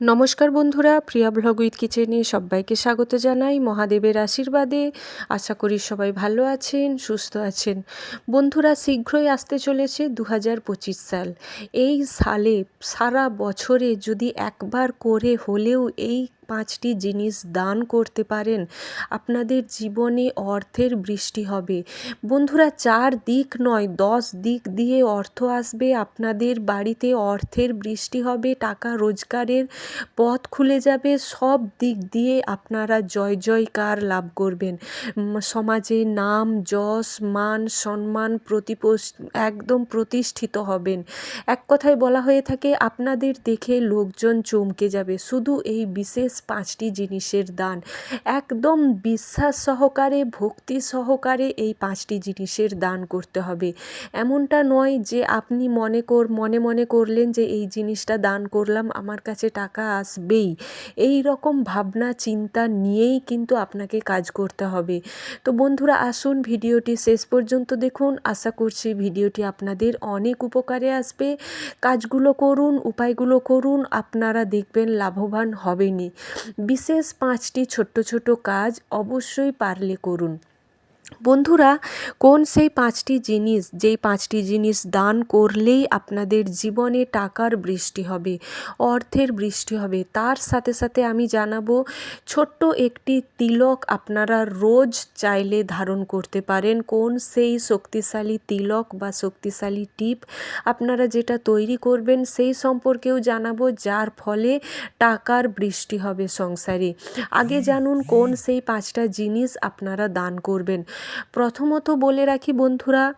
নমস্কার বন্ধুরা, প্রিয়া blog with কিচেনে সবাইকে স্বাগত জানাই। মহাদেবের আশীর্বাদে আশা করি সবাই ভালো আছেন, সুস্থ আছেন। বন্ধুরা, শীঘ্রই আসতে চলেছে দু হাজার পঁচিশ সাল। এই সালে সারা বছরে যদি একবার করে হলেও এই পাঁচটি জিনিস দান করতে পারেন, আপনাদের জীবনে অর্থের বৃষ্টি হবে। বন্ধুরা, চার দিক নয়, দশ দিক দিয়ে অর্থ আসবে, আপনাদের বাড়িতে অর্থের বৃষ্টি হবে, টাকা রোজগারের পথ খুলে যাবে, সব দিক দিয়ে আপনারা জয় জয়কার লাভ করবেন। সমাজে নাম, যশ, মান, সম্মান প্রতিপোষ, একদম প্রতিষ্ঠিত হবেন। এক কথায় বলা হয়ে থাকে, আপনাদের দেখে লোকজন চমকে যাবে। শুধু এই বিশেষ পাঁচটি জিনিসের দান। একদম বিশ্বাস সহকারে, ভক্তি সহকারে এই পাঁচটি জিনিসের দান করতে হবে। এমনটা নয় যে আপনি মনে কর, মনে মনে করলেন যে এই জিনিসটা দান করলাম, আমার কাছে টাকা আসবেই। এই রকম ভাবনা, চিন্তা নিয়েই কিন্তু আপনাকে কাজ করতে হবে। তো বন্ধুরা, আসুন ভিডিওটি শেষ পর্যন্ত দেখুন। আশা করছি ভিডিওটি আপনাদের অনেক উপকারে আসবে। কাজগুলো করুন, উপায়গুলো করুন, আপনারা দেখবেন লাভবান হবেনই। বিশেষ পাঁচটি ছোট্ট ছোট কাজ অবশ্যই পারলে করুন। বন্ধুরা, কোন সেই পাঁচটি জিনিস, যেই পাঁচটি জিনিস দান করলেই আপনাদের জীবনে টাকার বৃষ্টি হবে, অর্থের বৃষ্টি হবে? তার সাথে সাথে আমি জানাব, ছোট্ট একটি তিলক আপনারা রোজ চাইলে ধারণ করতে পারেন। কোন সেই শক্তিশালী তিলক বা শক্তিশালী টিপ আপনারা যেটা তৈরি করবেন সেই সম্পর্কেও জানাব, যার ফলে টাকার বৃষ্টি হবে সংসারে। আগে জানুন কোন সেই পাঁচটা জিনিস আপনারা দান করবেন। প্রথমত বলে রাখি বন্ধুরা,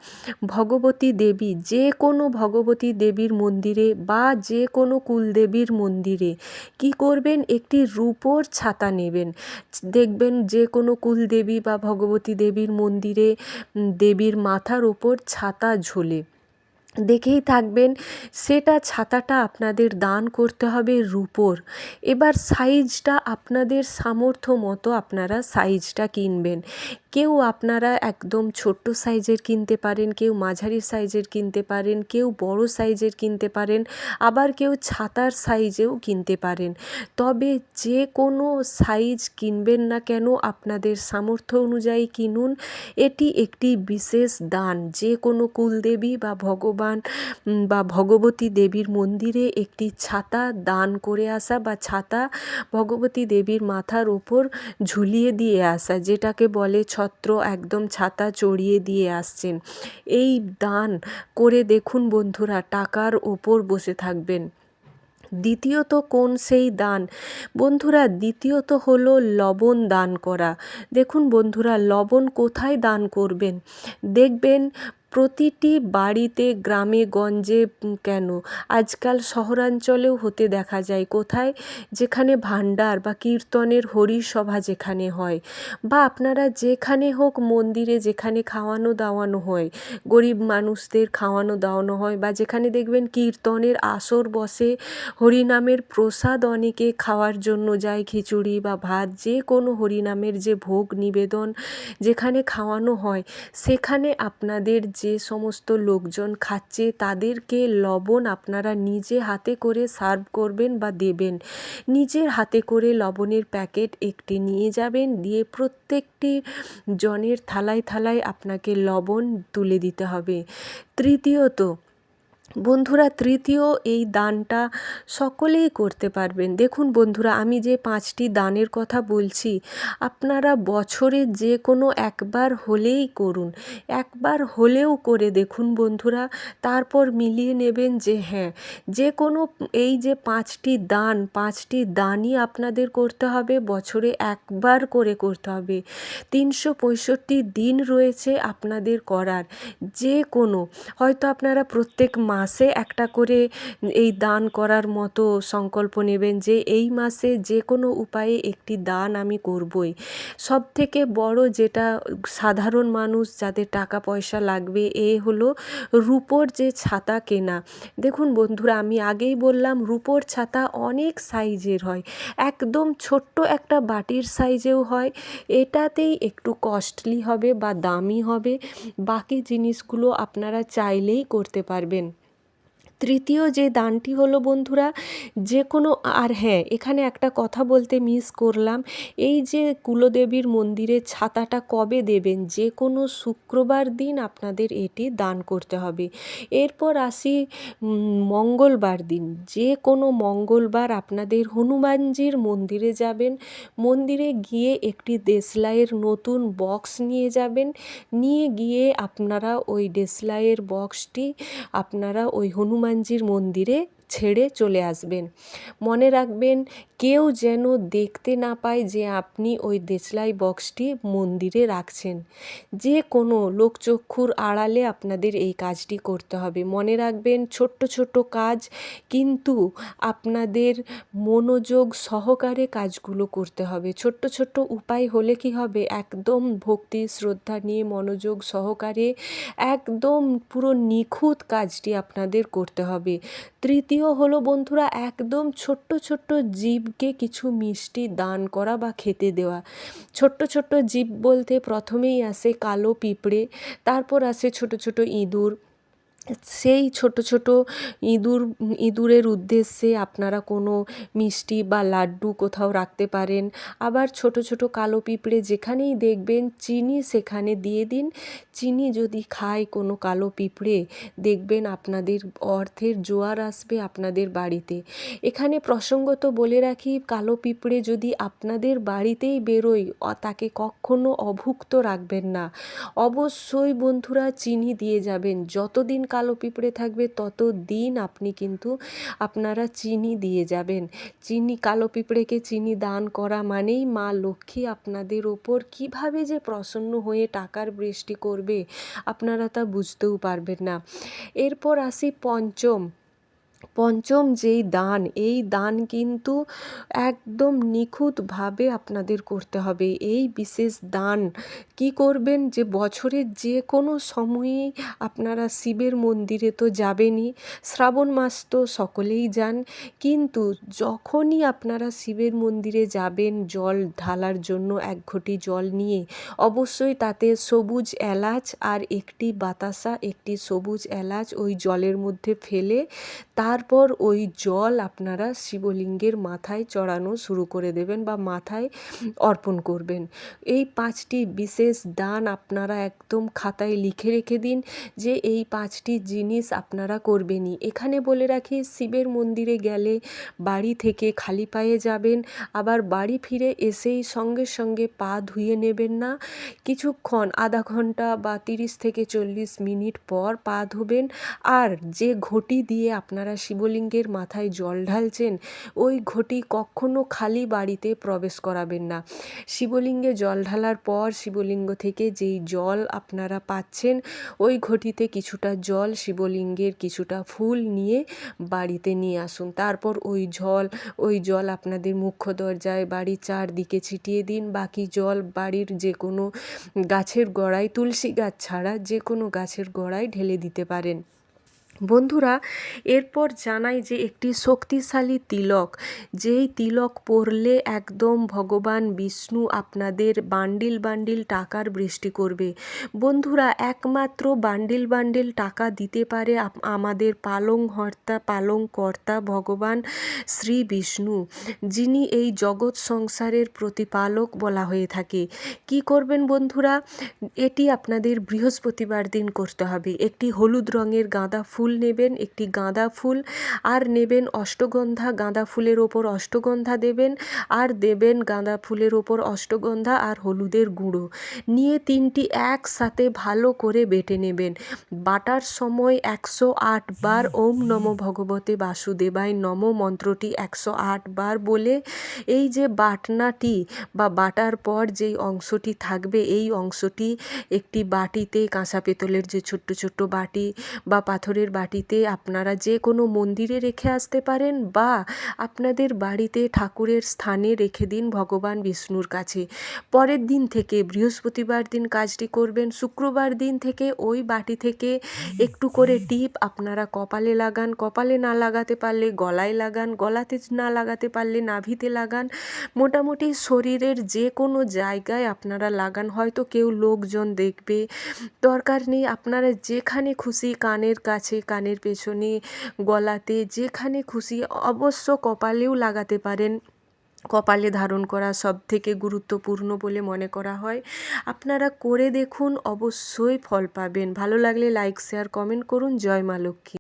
ভগবতী দেবী যে কোনো ভগবতী দেবীর মন্দিরে বা যে কোনো কুলদেবীর মন্দিরে কি করবেন? একটি রূপোর ছাতা নেবেন। দেখবেন যে কোনো কুলদেবী বা ভগবতী দেবীর মন্দিরে দেবীর মাথার ওপর ছাতা ঝোলে। দেখেই থাকবেন সেটা ছাতাটা আপনাদের দান করতে হবে রুপোর। এবার সাইজটা আপনাদের সামর্থ্য মতো আপনারা সাইজটা কিনবেন। কেউ আপনারা একদম ছোট্ট সাইজের কিনতে পারেন, কেউ মাঝারি সাইজের কিনতে পারেন, কেউ বড় সাইজের কিনতে পারেন, আবার কেউ ছাতার সাইজেও কিনতে পারেন। তবে যে কোনো সাইজ কিনবেন না কেন, আপনাদের সামর্থ্য অনুযায়ী কিনুন। এটি একটি বিশেষ দান। যে কোনো কুলদেবী বা ভগবান বা ভগবতী দেবীর মন্দিরে একটি ছাতা দান করে আসা বা ছাতা ভগবতী দেবীর মাথার ওপর ঝুলিয়ে দিয়ে আসা, যেটাকে বলে ছত্র একদম ছাতা চড়িয়ে দিয়ে আসছেন। এই দান করে দেখুন বন্ধুরা, টাকার ওপর বসে থাকবেন। দ্বিতীয়ত কোন সেই দান? বন্ধুরা, দ্বিতীয়ত হলো লবণ দান করা। দেখুন বন্ধুরা, লবণ কোথায় দান করবেন? দেখবেন প্রতিটি বাড়িতে, গ্রামে, গঞ্জে কেন? আজকাল শহরাঞ্চলেও হতে দেখা যায়। কোথায়? যেখানে ভাণ্ডার বা কীর্তনের হরিসভা যেখানে হয় বা আপনারা যেখানে হোক মন্দিরে যেখানে খাওয়ানো দাওয়ানো হয়, গরিব মানুষদের খাওয়ানো দাওয়ানো হয় বা যেখানে দেখবেন কীর্তনের আসর বসে হরিনামের প্রসাদ অনেকে খাওয়ার জন্য যায়, খিচুড়ি বা ভাত, যে কোনো হরিনামের যে ভোগ নিবেদন যেখানে খাওয়ানো হয়, সেখানে আপনাদের যে সমস্ত লোকজন খাচ্ছে তাদেরকে লবণ আপনারা নিজে হাতে করে সার্ভ করবেন বা দেবেন। নিজের হাতে করে লবণের প্যাকেট একটি নিয়ে যাবেন, দিয়ে প্রত্যেকটি জনের থালায় থালায় আপনাকে লবণ তুলে দিতে হবে। তৃতীয়ত বন্ধুরা, তৃতীয় এই দানটা সকলেই করতে পারবেন। দেখুন বন্ধুরা, আমি যে পাঁচটি দানের কথা বলছি, আপনারা বছরে যে কোনো একবার হলেই করুন। একবার হলেও করে দেখুন বন্ধুরা, তারপর মিলিয়ে নেবেন যে হ্যাঁ যে কোনো এই যে পাঁচটি দান, পাঁচটি দানই আপনাদের করতে হবে, বছরে একবার করে করতে হবে। তিনশো পঁয়ষট্টি দিন রয়েছে আপনাদের করার, যে কোনো, হয়তো আপনারা প্রত্যেক মাস মাসে একটা করে এই দান করার মতো সংকল্প নেবেন যে এই মাসে যে কোনো উপায়ে একটি দান আমি করবই। সব থেকে বড় যেটা সাধারণ মানুষ যাদের টাকা পয়সা লাগবে, এ হলো রুপোর যে ছাতা কেনা। দেখুন বন্ধুরা, আমি আগেই বললাম রুপোর ছাতা অনেক সাইজের হয়, একদম ছোট্ট একটা বাটির সাইজেও হয়। এটাতেই একটু কস্টলি হবে বা দামি হবে, বাকি জিনিসগুলো আপনারা চাইলেই করতে পারবেন। তৃতীয় যে দানটি হলো বন্ধুরা, যে কোনো, আর হ্যাঁ এখানে একটা কথা বলতে মিস করলাম। এই যে কুলদেবীর মন্দিরে ছাতাটা কবে দেবেন? যে কোনো শুক্রবার দিন আপনাদের এটি দান করতে হবে। এরপর আসি মঙ্গলবার দিন। যে কোনো মঙ্গলবার আপনাদের হনুমানজির মন্দিরে যাবেন। মন্দিরে গিয়ে একটি দেশলাইয়ের নতুন বক্স নিয়ে যাবেন। নিয়ে গিয়ে আপনারা ওই দেশলাইয়ের বক্সটি আপনারা ওই হনুমানজির মন্দিরে ছেড়ে চলে আসবেন। মনে রাখবেন, কেউ যেন দেখতে না পায় যে আপনি ওই দেশলাই বক্সটি মন্দিরে রাখছেন। যে কোনো লোকচক্ষুর আড়ালে আপনাদের এই কাজটি করতে হবে। মনে রাখবেন, ছোট্ট ছোট্ট কাজ কিন্তু আপনাদের মনোযোগ সহকারে কাজগুলো করতে হবে। ছোট্ট ছোট্ট উপায় হলে কি হবে? একদম ভক্তি, শ্রদ্ধা নিয়ে মনোযোগ সহকারে একদম পুরো নিখুঁত কাজটি আপনাদের করতে হবে। তৃতীয় হলো বন্ধুরা, একদম ছোট্ট ছোট্ট জীবকে কিছু মিষ্টি দান করা বা খেতে দেওয়া। ছোট্ট ছোট্ট জীব বলতে প্রথমেই আসে কালো পিঁপড়ে, তারপর আসে ছোট ছোট ইঁদুর সেই ছোট ছোট ইঁদুর, ইঁদুরের উদ্দেশ্যে আপনারা কোনো মিষ্টি বা লাড্ডু কোথাও রাখতে পারেন। আবার ছোট ছোট কালো পিঁপড়ে যেখানেই দেখবেন চিনি সেখানে দিয়ে দিন। চিনি যদি খায় কোনো কালো পিঁপড়ে, দেখবেন আপনাদের অর্থের জোয়ার আসবে আপনাদের বাড়িতে। এখানে প্রসঙ্গত বলে রাখি, কালো পিঁপড়ে যদি আপনাদের বাড়িতেই বেরোয় তাকে কখনো অভুক্ত রাখবেন না। অবশ্যই বন্ধুরা চিনি দিয়ে যাবেন। যতদিন কালো পিঁপড়ে থাকবে তত দিন আপনি কিন্তু আপনারা চিনি দিয়ে যাবেন। চিনি, কালো পিঁপড়েকে চিনি দান করা মানেই মা লক্ষ্মী আপনাদের ওপর কীভাবে যে প্রসন্ন হয়ে টাকার বৃষ্টি করবে, আপনারা তা বুঝতেও পারবেন না। এরপর আসি পঞ্চম। পঞ্চম যেই দান, এই দান কিন্তু একদম নিখুঁতভাবে আপনাদের করতে হবে। এই বিশেষ দান কি করবেন যে বছরের যে কোনো সময়েই আপনারা শিবের মন্দিরে তো যাবেনই, শ্রাবণ মাস তো সকলেই যান, কিন্তু যখনই আপনারা শিবের মন্দিরে যাবেন জল ঢালার জন্য এক ঘটি জল নিয়ে, অবশ্যই তাতে সবুজ এলাচ আর একটি বাতাসা, একটি সবুজ এলাচ ওই জলের মধ্যে ফেলে তারপর ওই জল আপনারা শিবলিঙ্গের মাথায় চড়ানো শুরু করে দেবেন বা মাথায় অর্পণ করবেন। এই পাঁচটি বিশেষ দান আপনারা একদম খাতায় লিখে রেখে দিন যে এই পাঁচটি জিনিস আপনারা করবেনই। এখানে বলে রাখি, শিবের মন্দিরে গেলে বাড়ি থেকে খালি পায়ে যাবেন, আবার বাড়ি ফিরে এসেই সঙ্গে সঙ্গে পা ধুয়ে নেবেন না। কিছুক্ষণ, আধা ঘণ্টা বা তিরিশ থেকে চল্লিশ মিনিট পর পা ধোবেন। আর যে ঘটি দিয়ে আপনারা শিবলিঙ্গের মাথায় জল ঢালছেন, ওই ঘটি কখনো খালি বাড়িতে প্রবেশ করাবেন না। শিবলিঙ্গে জল ঢালার পর শিবলিঙ্গ থেকে যেই জল আপনারা পাচ্ছেন, ওই ঘটিতে কিছুটা জল শিবলিঙ্গের কিছুটা ফুল নিয়ে বাড়িতে নিয়ে আসুন। তারপর ওই জল ওই জল আপনাদের মুখ্য দরজায় বাড়ির চারদিকে ছিটিয়ে দিন। বাকি জল বাড়ির যে কোনো গাছের গোড়ায়, তুলসী গাছ ছাড়া যে কোনো গাছের গোড়ায় ঢেলে দিতে পারেন। বন্ধুরা, এরপর জানাই যে একটি শক্তিশালী তিলক, যেই তিলক পরলে একদম ভগবান বিষ্ণু আপনাদের বান্ডিল বান্ডিল টাকার বৃষ্টি করবে। বন্ধুরা, একমাত্র বান্ডিল বান্ডিল টাকা দিতে পারে আমাদের পালং হর্তা পালং কর্তা ভগবান শ্রী বিষ্ণু, যিনি এই জগৎ সংসারের প্রতিপালক বলা হয়ে থাকে। কি করবেন বন্ধুরা? এটি আপনাদের বৃহস্পতিবার দিন করতে হবে। একটি হলুদ রঙের গাঁদা ফুল নেবেন, একটি গাঁদা ফুল। আর নেবেন অষ্টগন্ধা, গাঁদা ফুলের ওপর অষ্টগন্ধা দেবেন। আর দেবেন গাঁদা ফুলের ওপর অষ্টগন্ধা আর হলুদের গুঁড়ো। নিয়ে তিনটি একসাথে ভালো করে বেটে নেবেন। বাটার সময় একশো আট বার ওম নম ভগবতে বাসুদেবায় নম মন্ত্রটি একশো আট বার বলে। এই যে বাটনাটি বা বাটার পর যেই অংশটি থাকবে, এই অংশটি একটি বাটিতে কাঁচা পেতলের যে ছোট্ট ছোট্ট বাটি বা পাথরের বাটিতে আপনারা যে কোনো মন্দিরে রেখে আসতে পারেন বা আপনাদের বাড়িতে ঠাকুরের স্থানে রেখে দিন ভগবান বিষ্ণুর কাছে। পরের দিন থেকে বৃহস্পতিবার দিন কাজটি করবেন, শুক্রবার দিন থেকে ওই বাটি থেকে একটু করে টিপ আপনারা কপালে লাগান। কপালে না লাগাতে পারলে গলায় লাগান, গলাতে না লাগাতে পারলে নাভিতে লাগান। মোটামুটি শরীরের যে কোনো জায়গায় আপনারা লাগান, হয়তো কেউ লোকজন দেখবে। দরকার নেই, আপনারা যেখানে খুশি কানের কাছে কানের পেছনে, গলাতে যেখানে খুশি অবশ্য কপালেও লাগাতে পারেন। কপালে ধারণ করা সব থেকে গুরুত্বপূর্ণ বলে মনে করা হয়। আপনারা করে দেখুন, অবশ্যই ফল পাবেন। ভালো লাগলে লাইক শেয়ার কমেন্ট করুন। জয় মা লক্ষ্মী।